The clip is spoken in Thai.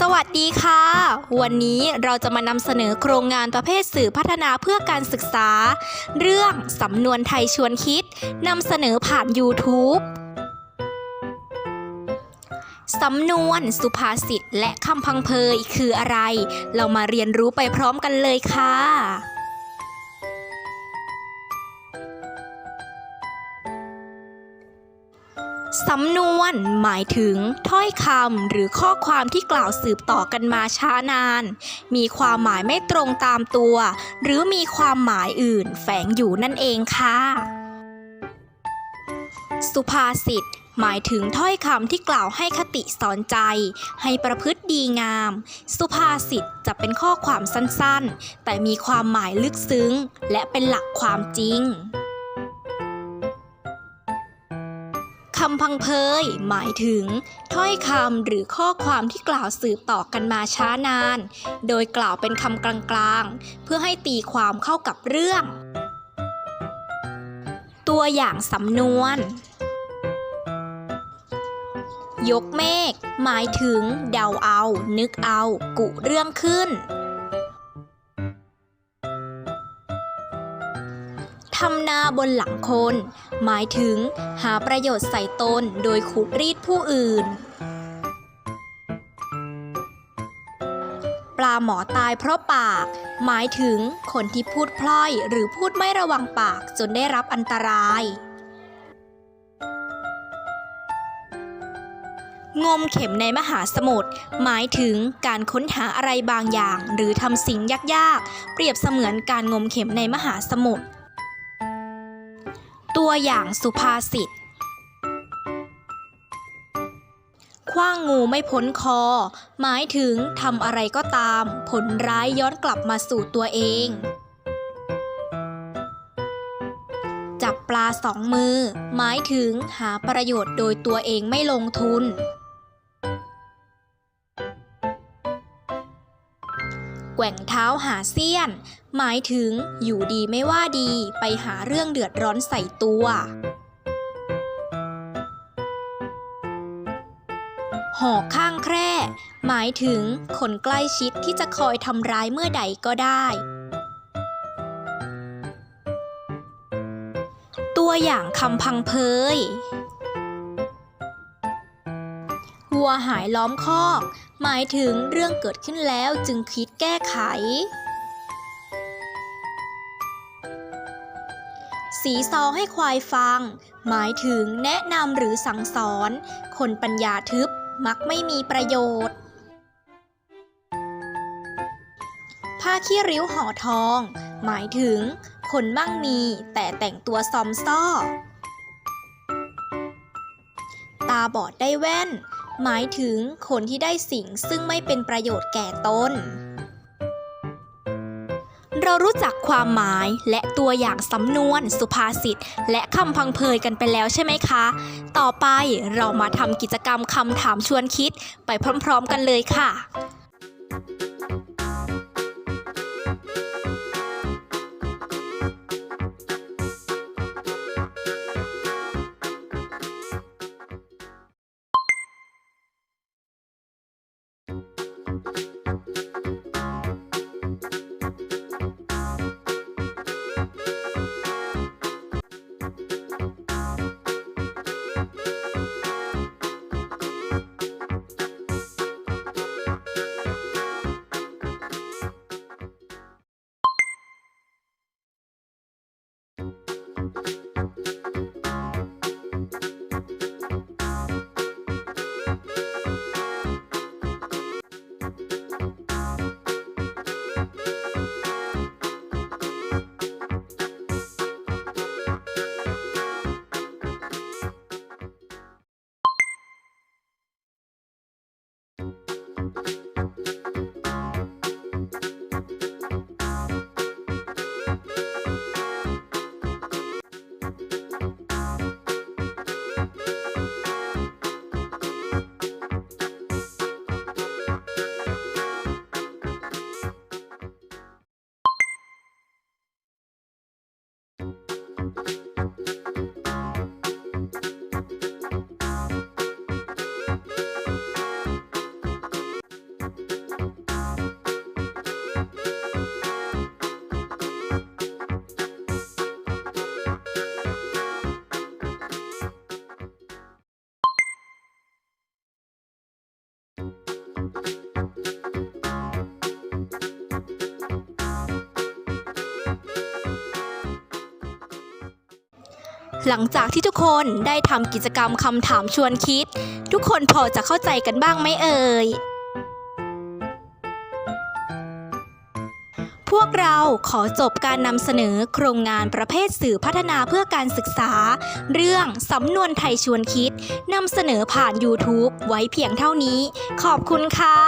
สวัสดีค่ะ วันนี้เราจะมานำเสนอโครงงานประเภทสื่อพัฒนาเพื่อการศึกษา เรื่องสำนวนไทยชวนคิดนำเสนอผ่าน YouTube สำนวนสุภาษิตและคำพังเพยคืออะไร เรามาเรียนรู้ไปพร้อมกันเลยค่ะ สำนวนหมายถึงถ้อยคำหรือข้อความที่กล่าวสืบต่อกันมาช้านาน มีความหมายไม่ตรงตามตัว หรือมีความหมายอื่นแฝงอยู่นั่นเองค่ะ สุภาษิตหมายถึงถ้อยคำที่กล่าวให้คติสอนใจ ให้ประพฤติดีงาม สุภาษิตจะเป็นข้อความสั้นๆ แต่มีความหมายลึกซึ้ง และเป็นหลักความจริงำพังเพยหมายถึง ถ้อยคำหรือข้อความที่กล่าวสืบต่อกันมาช้านาน โดยกล่าวเป็นคำกลางๆ เพื่อให้ตีความเข้ากับเรื่อง ตัวอย่างสำนวน ยกเมฆหมายถึง เดาเอา นึกเอา กุเรื่องขึ้น ทำนาบนหลังคน หมายถึงหาประโยชน์ใส่ตนโดยขูดรีดผู้อื่น ปลาหมอตายเพราะปาก หมายถึงคนที่พูดพล่อยหรือพูดไม่ระวังปากจนได้รับอันตราย งมเข็มในมหาสมุทรหมายถึงการค้นหาอะไรบางอย่าง หรือทำสิ่งยากๆ เปรียบเสมือนการงมเข็มในมหาสมุทร ตัวอย่างสุภาษิตคว้างงูไม่พ้นคอ หมายถึงทำอะไรก็ตาม ผลร้ายย้อนกลับมาสู่ตัวเอง จับปลาสองมือ หมายถึงหาประโยชน์โดยตัวเองไม่ลงทุน แกว่งเท้าหาเสี้ยน หมายถึงอยู่ดีไม่ว่าดีไปหาเรื่องเดือดร้อนใส่ตัว หอกข้างแคร่ หมายถึงคนใกล้ชิดที่จะคอยทำร้ายเมื่อใดก็ได้ตัวอย่างคำพังเพย วัวหายล้อมคอก หมายถึงเรื่องเกิดขึ้นแล้วจึงคิดแก้ไข สีซอให้ควายฟัง หมายถึงแนะนำหรือสั่งสอน คนปัญญาทึบมักไม่มีประโยชน์ ผ้าขี้ริ้วห่อทอง หมายถึง คนมั่งมีแต่แต่งตัวซอมซ่อ ตาบอดได้แว่น หมายถึงคนที่ได้สิ่งซึ่งไม่เป็นประโยชน์แก่ตน เรารู้จักความหมายและตัวอย่างสำนวน สุภาษิต และคำพังเพยกันไปแล้วใช่ไหมคะ ต่อไปเรามาทำกิจกรรมคำถามชวนคิดไปพร้อมๆกันเลยค่ะ หลังจากที่ทุกคนได้ทำกิจกรรมคำถามชวนคิด ทุกคนพอจะเข้าใจกันบ้างไหมเอ่ย พวกเราขอจบการนำเสนอโครงงานประเภทสื่อพัฒนาเพื่อการศึกษา เรื่องสำนวนไทยชวนคิดนำเสนอผ่าน YouTube ไว้เพียงเท่านี้ ขอบคุณค่ะ